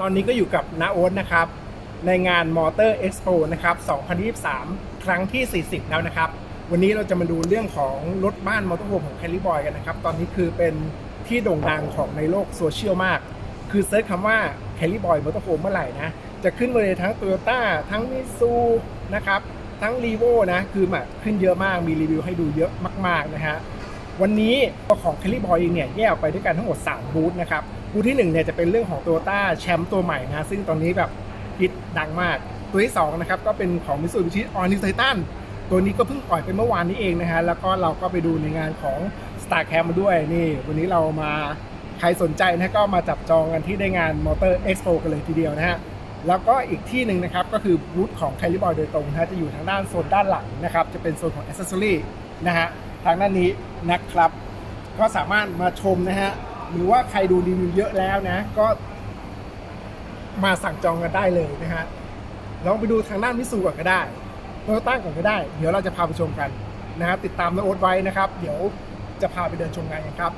ตอนนี้ก็อยู่กับนาโอ๊ตนะครับ ในงาน Motor Expo นะครับ 2023 ครั้งที่ 40 แล้วนะครับ วันนี้เราจะมาดูเรื่องของรถบ้านมอเตอร์โฮมของแคลิบอยกันนะครับ ตอนนี้คือเป็นที่โด่งดังของในโลกโซเชียลมาก คือเซิร์ชคำว่าแคลิบอยมอเตอร์โฮมเมื่อไหร่นะ จะขึ้นมาเลยทั้ง t o y ยต้าทั้งมิซูนะครับ ทั้ง r ีโวนะ คือแบบขึ้นเยอะมาก มีรีวิวให้ดูเยอะมาก ๆ นะฮะ วันนี้ของแคลิบอยเองเนี่ยแยกออกไปด้วยกันทั้งหมด 3 บูธนะครับบูธที่1เนี่ยจะเป็นเรื่องของโตโยต้าแชมป์ตัวใหม่นะซึ่งตอนนี้แบบฮิตดังมาก ตัวที่2นะครับก็เป็นของมิสูบิชิออนิสไททันตัวนี้ก็เพิ่งปล่อยไปเมื่อวานนี้เองนะฮะแล้วก็เราก็ไปดูในงานของ Star Cam มาด้วยนี่ วันนี้เรามาใครสนใจนะก็มาจับจองกันที่ได้งาน Motor Expo กันเลยทีเดียวนะฮะแล้วก็อีกที่หนึ่งนะครับก็คือบูธของแคลิบอยโดยตรงนะฮะจะอยู่ทางด้านโซนด้านหลังนะครับจะเป็นโซนของอ c เซสซอรี่นะฮะ ทางด้านนี้นะครับ ก็สามารถมาชมนะฮะ หรือว่าใครดูรีวิวเยอะแล้วนะ ก็ มาสั่งจองกันได้เลยนะฮะลองไปดูทางด้านมิสูก่อนก็ได้โตโยต้าก่อนก็ได้ เดี๋ยวเราจะพาไปชมกันนะครับติดตามน้าโอ๊ตไว้นะครับ เดี๋ยวจะพาไปเดินชมงานกันครับ